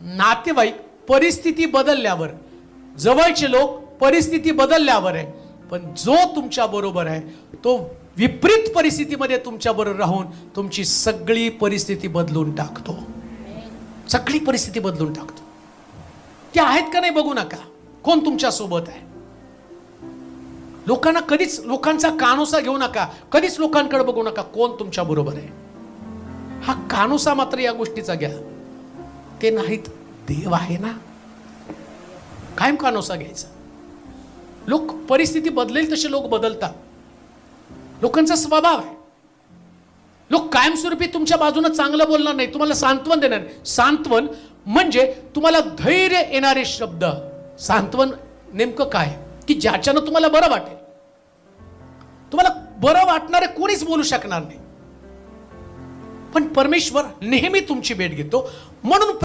नातेवाईक परिस्थिती बदलल्यावर जवळचे लोक परिस्थिती बदलल्यावर आहे. पण जो तुमच्या बरोबर आहे तो विपरीत परिस्थितीमध्ये तुमच्या बरोबर राहून तुमची सगळी परिस्थिती बदलून टाकतो. सगळी परिस्थिती बदलून टाकतो. ते आहेत का नाही बघू नका. कोण तुमच्यासोबत आहे? लोकांना कधीच लोकांचा कानोसा घेऊ नका. कधीच लोकांकडे बघू नका कोण तुमच्या बरोबर आहे. हा कानोसा मात्र या गोष्टीचा घ्या. ते नाहीत देव आहे ना? कायम कानोसा घ्यायचा. लोक परिस्थिती बदलेल तसे लोक बदलतात. लोकांचा स्वभाव आहे. लोक कायमस्वरूपी तुमच्या बाजूने चांगलं बोलणार नाही तुम्हाला सांत्वन देणार सांत्वन म्हणजे तुम्हाला धैर्य येणारे शब्द. सांत्वन नेमकं काय? की ज्याच्यानं तुम्हाला बरं वाटेल. तुम्हाला बरं वाटणारे कोणीच बोलू शकणार नाही. पण परमेश्वर नेहमी तुमची भेट घेतो. म्हणून